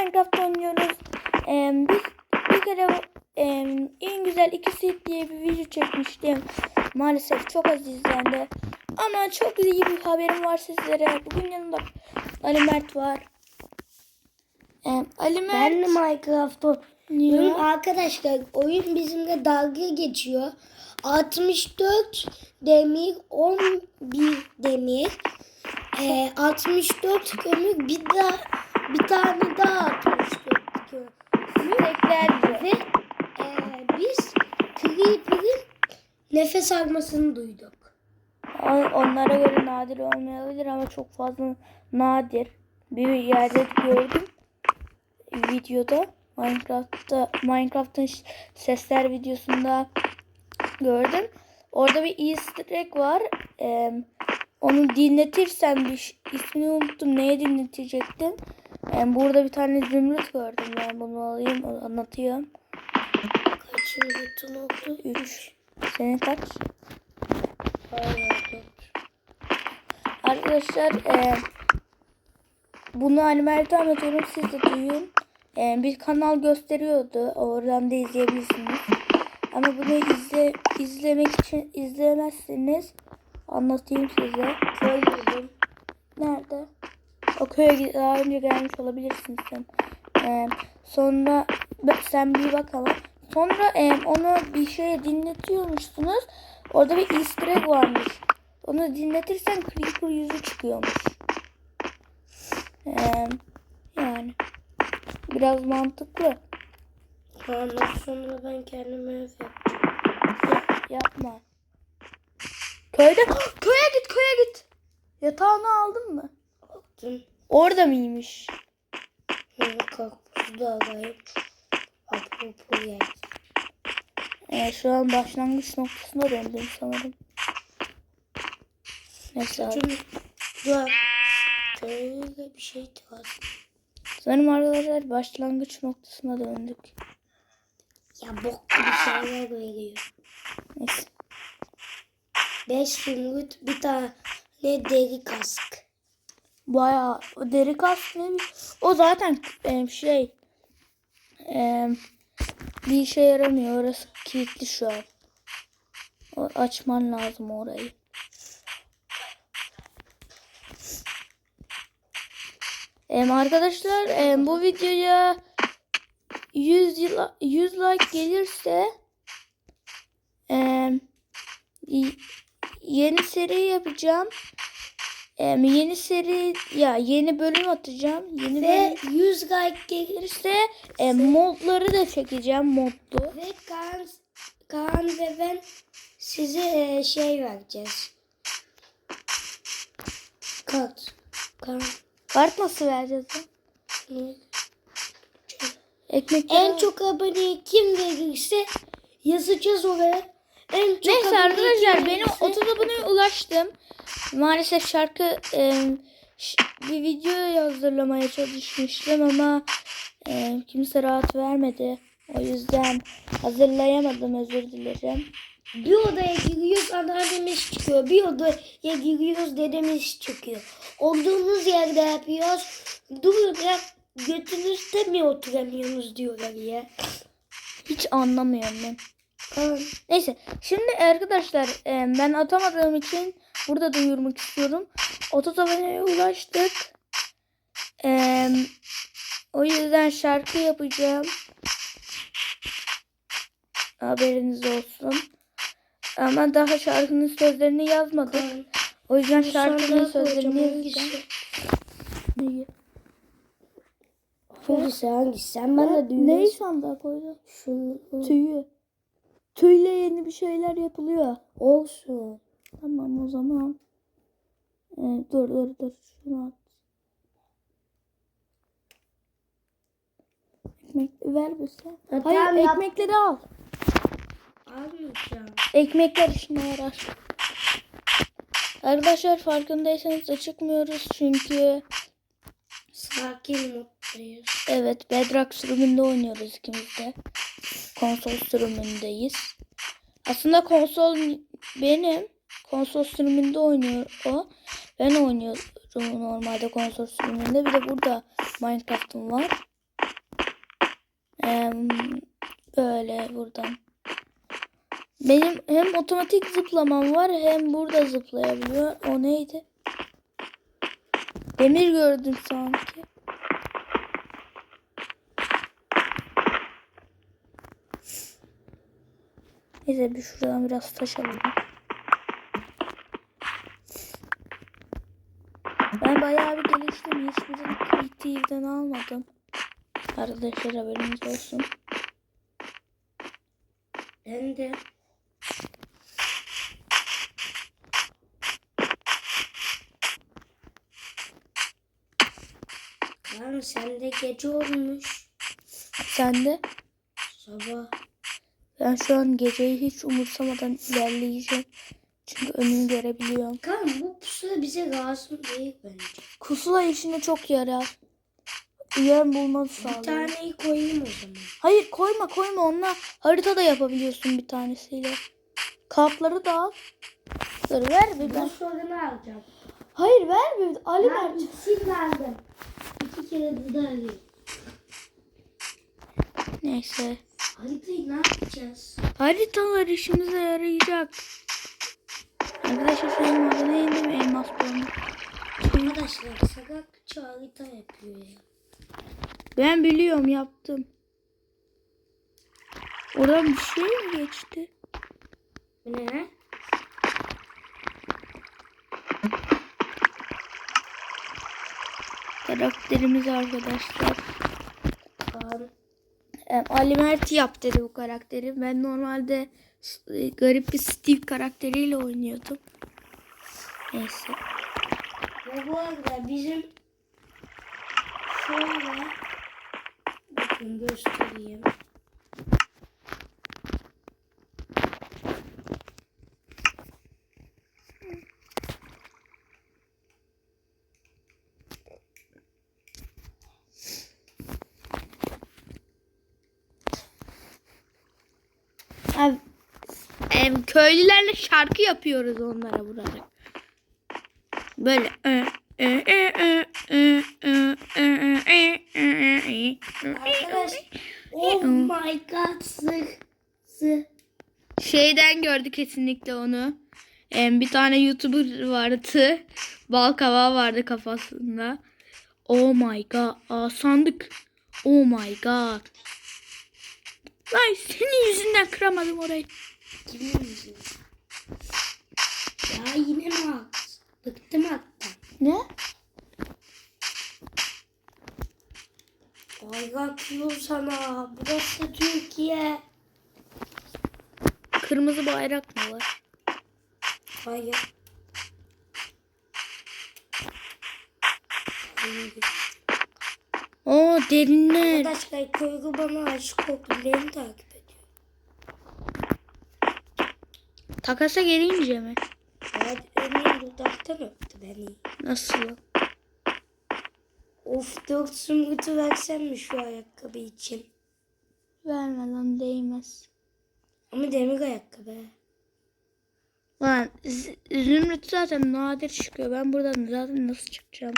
Minecraft oynuyoruz. Ee, biz bir kere e, en güzel ikisi diye bir video çekmiştim. Maalesef çok az izlendi. Ama çok iyi bir haberim var sizlere. Bugün yanımda Ali Mert var. Ee, Ali Mert. Ben de Minecraft oynuyorum. Arkadaşlar oyun bizimle dalga geçiyor. 64 demir, 11 demir, e, 64 kömür, bir daha bir tane daha 64 kömür. Tekrar Ve e, biz Creeper'ın nefes almasını duyduk. Onlara göre nadir olmayabilir ama çok fazla nadir. Bir yerde gördüm videoda Minecraft'ta Minecraft'ın sesler videosunda gördüm. Orada bir Easter egg var. Ee, onu dinletirsem bir ismini unuttum. Neye dinletecektim? Ee, burada bir tane zümrüt gördüm. Ben bunu alayım anlatıyorum. Kaçıncı bütün oldu? 3. Senin kaç? Arkadaşlar e, bunu Animal'de anlatıyorum siz de duyun. E, bir kanal gösteriyordu. Oradan da izleyebilirsiniz. Ama bunu izle, izlemek için izlemezseniz anlatayım size. Buldum. Nerede? O köye daha önce gelmiş olabilirsin sen. E, sonra sen bir bak ama. Sonra e, onu bir şey dinletiyormuşsunuz. Orada bir easter egg varmış. Onu dinletirsen Creeper yüzü çıkıyormuş. Ee, yani biraz mantıklı. Ondan sonra ben kendime ev yaptım. Yapma. Köyde köye git köye git. Yatağını aldın mı? Baktım. Orada mıymış? Karpuzu da alayım. Apropos yer. Ee, şu an başlangıç noktasına döndüm sanırım. Neyse abi. Şöyle bir şey lazım. Sanırım arkadaşlar başlangıç noktasına döndük. Ya bok gibi şeyler veriyor. Neyse. Beş zümrüt bir tane deri kask. Bayağı o deri kask neymiş? O zaten e, şey e, bir işe yaramıyor. Orası kilitli şu an. O, açman lazım orayı. Em, arkadaşlar em, bu videoya 100 yıl 100 like gelirse em, yeni seri yapacağım. Em, yeni seri ya yeni bölüm atacağım. Yeni Ve bölüm 100 like gelir. gelirse em, modları da çekeceğim modlu. Ve Kaan, Kaan ve ben size e, şey vereceğiz. Kart. Kaan. Kart nasıl vereceğiz lan? Ekmek En çok aboneyi kim verirse yazacağız oraya. En çok Neyse arkadaşlar benim verirse- 30 aboneye ulaştım. Maalesef şarkı ş- bir video hazırlamaya çalışmıştım ama em, kimse rahat vermedi. O yüzden hazırlayamadım özür dilerim. Bir odaya giriyoruz anneannemiz çıkıyor. Bir odaya giriyoruz dedemiz çıkıyor. Olduğumuz yerde yapıyoruz. Durun ya götünüzde mi oturamıyorsunuz diyorlar ya. Hiç anlamıyorum ben. Neyse şimdi arkadaşlar ben atamadığım için burada duyurmak istiyorum. 30 aboneye ulaştık. Em, o yüzden şarkı yapacağım. Haberiniz olsun. Ama daha şarkının sözlerini yazmadık. Kaan. O yüzden şarkının sözlerini yazacağım. hangisi? Neyi? Hangisi hangisi? Sen bana Neyi düğmeyi sandığa koydun? Şunu Tüyü. Tüyle yeni bir şeyler yapılıyor. olsun. Tamam o zaman. Ee, dur dur dur. Şunu at. Ekmek ver bize. Ha, Hayır tamam, yap. ekmekleri al. Almayacağım. Ekmekler işine yarar. Arkadaşlar farkındaysanız da çıkmıyoruz çünkü Sakin mutluyuz. evet Bedrock sürümünde oynuyoruz ikimiz de. Konsol sürümündeyiz. Aslında konsol benim. Konsol sürümünde oynuyor o. Ben oynuyorum normalde konsol sürümünde. Bir de burada Minecraft'ım var. Em, böyle buradan. Benim hem otomatik zıplamam var hem burada zıplayabiliyor. O neydi? Demir gördüm sanki. Neyse bir şuradan biraz taş alalım. Bayağı bir geliştim. Hiçbirini Creative'den almadım. Arkadaşlar haberiniz olsun. Ben de. Lan sende gece olmuş. Sen de? Sabah. Ben şu an geceyi hiç umursamadan ilerleyeceğim. Önümü görebiliyorum. Kan bu pusula bize lazım değil bence. Kusula işine çok yarar. Yer bulmanı Bir sağlıyor. taneyi koyayım o zaman. Hayır koyma koyma onunla haritada yapabiliyorsun bir tanesiyle. Kartları da al. Dur ver bir Ben sorunu alacağım. Hayır ver bir. Ali ver. Ben ikisini aldım. İki kere de alayım. Neyse. Haritayı ne yapacağız? Haritalar işimize yarayacak. Arkadaşlar senin adına indim elmas bulanı. Arkadaşlar sakakçı harita yapıyor ya. Ben biliyorum yaptım. Oradan bir şey mi geçti? Ne? Karakterimiz arkadaşlar. Kaan. Em, Ali Mert yap dedi bu karakteri. Ben normalde garip bir Steve karakteriyle oynuyordum. Neyse. Ve bu arada bizim şöyle bakın göstereyim. Ev, ev, köylülerle şarkı yapıyoruz onlara burada. Böyle. Oh my god. Şeyden gördü kesinlikle onu. Ee, bir tane YouTuber vardı. Bal kavağı vardı kafasında. Oh my god. Aa, sandık. Oh my god. Ay senin yüzünden kıramadım orayı. Kimin yüzü? Ya yine mi haksız? Bıktım hatta. Ne? Ay yakıyor sana. Burası Türkiye. Kırmızı bayrak mı var? Hayır. Hayır. Oo derinler. Arkadaşlar köylü bana aşık oldu. Beni takip ediyor. Takasa gelince mi? Hadi önüm dudaktan öptü beni. Nasıl? Of dört zümrütü versem mi şu ayakkabı için? Verme lan değmez. Ama demir ayakkabı. Lan zümrüt zaten nadir çıkıyor. Ben buradan zaten nasıl çıkacağım?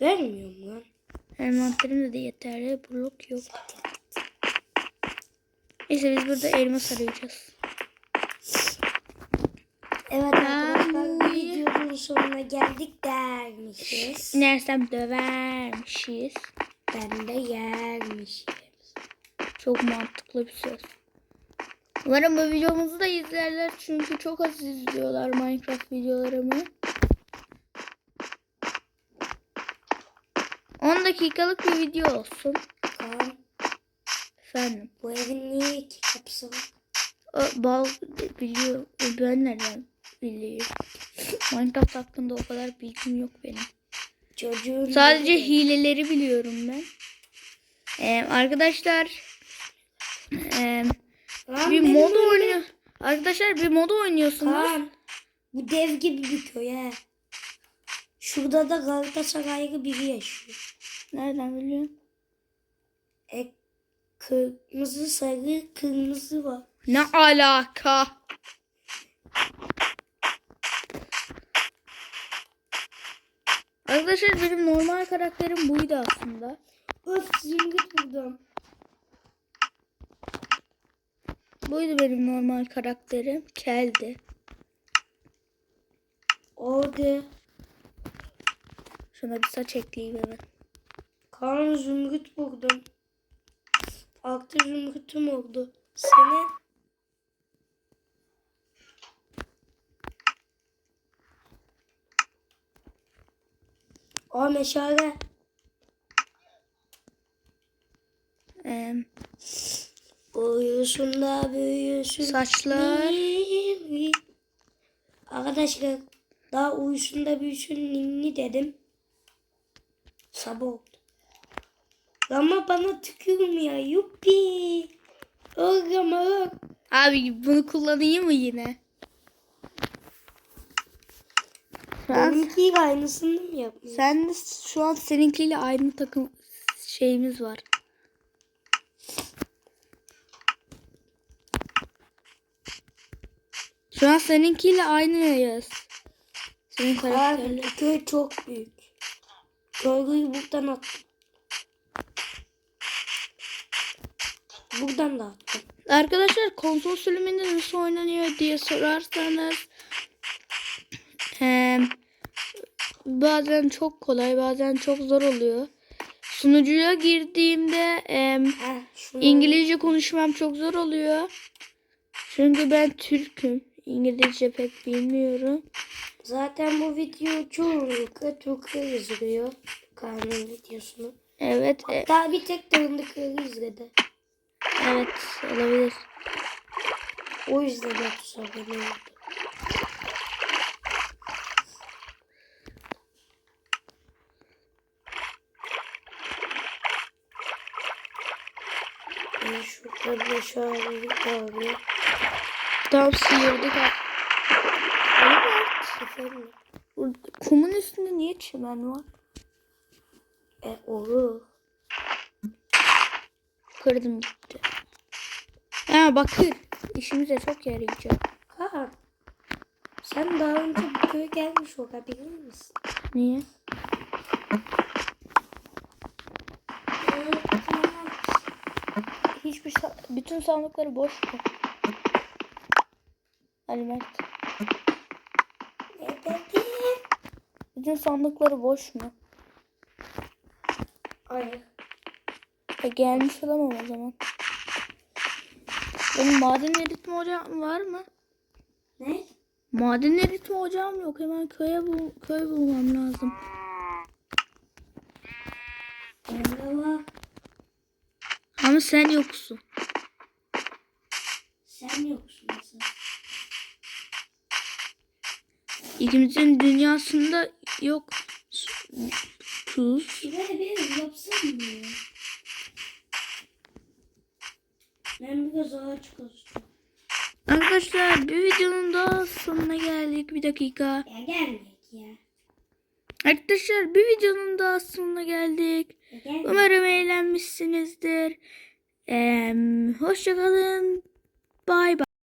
Vermiyorum lan. Envanterimde de yeterli blok yok. Neyse biz burada elmas arayacağız. Evet arkadaşlar bu videonun sonuna geldik dermişiz. İnersem dövermişiz. Ben de yermişim. Çok mantıklı bir söz. Umarım bu videomuzu da izlerler çünkü çok az izliyorlar Minecraft videolarımı. 10 dakikalık bir video olsun. Kaan Efendim. bu evin niye iki kapısı var? O, bal biliyor. O Ben nereden biliyorum? Minecraft hakkında o kadar bilgim yok benim. Çocuğun Sadece hileleri biliyorum ben. Ee, arkadaşlar ee, Lan bir mod oynuyor. Arkadaşlar bir mod oynuyorsunuz. Kaan bu dev gibi bir köy he. Şurada da Galatasaraylı biri yaşıyor. Nereden biliyorsun? E, kırmızı sarı kırmızı var. Ne alaka? Arkadaşlar benim normal karakterim buydu aslında. Öf zingit buldum. Buydu benim normal karakterim. Keldi. Oldu. Şuna bir saç ekleyeyim hemen kan zümrüt buldum. Altı zümrütüm oldu. Senin? O meşale. Ee, Uyusun da büyüsün. Saçlar. Arkadaşlar daha uyusun da büyüsün ninni dedim. Sabah. Ama bana tükürmüyor. Yuppi. Öl ama öl. abi bunu kullanayım mı yine? Benimkiyle aynısını mı yapmış? sen de şu an seninkiyle aynı takım şeyimiz var. Şu an seninkiyle aynıyız. Senin karakterle. Abi köy çok büyük. Köylüyü buradan attım. Buradan da attım. Arkadaşlar konsol sürümünde nasıl oynanıyor diye sorarsanız hem bazen çok kolay bazen çok zor oluyor. Sunucuya girdiğimde şunu İngilizce konuşmam çok zor oluyor. Çünkü ben Türk'üm. İngilizce pek bilmiyorum. Zaten bu video çoğunlukla Türkler izliyor. Kanun videosunu. Evet, e- Hatta bir tek tanıdıkları izledi. Evet olabilir. O yüzden 30 abone oldu. Ben şurada bir şöyle abi. Tam sıyırdık. ha. Efendim. Kumun üstünde niye çimen var? E olur. Kırdım gitti. Ha bakır. İşimize çok yarayacak. Ha. Sen daha önce bu köye gelmiş olabilir misin? Niye? Hiçbir sa- bütün sandıkları boş mu? Ali Mert. Ne dedin? Bütün sandıkları boş mu? Hayır. E gelmiş olamam o zaman. Benim maden eritme ocağım var mı? Ne? Maden eritme ocağım yok. Hemen köye bul köy bulmam lazım. Var. Ama sen yoksun. Sen yoksun mesela. İkimizin dünyasında yok. Su- Tuz. Şuraya bir ev yapsam mı ya? Ben biraz ağaç kazacağım. Arkadaşlar bir videonun daha sonuna geldik. Bir dakika. Ya gelmeyek ya. Arkadaşlar bir videonun daha sonuna geldik. Ya. Umarım eğlenmişsinizdir. Ee, hoşçakalın. Bay bay.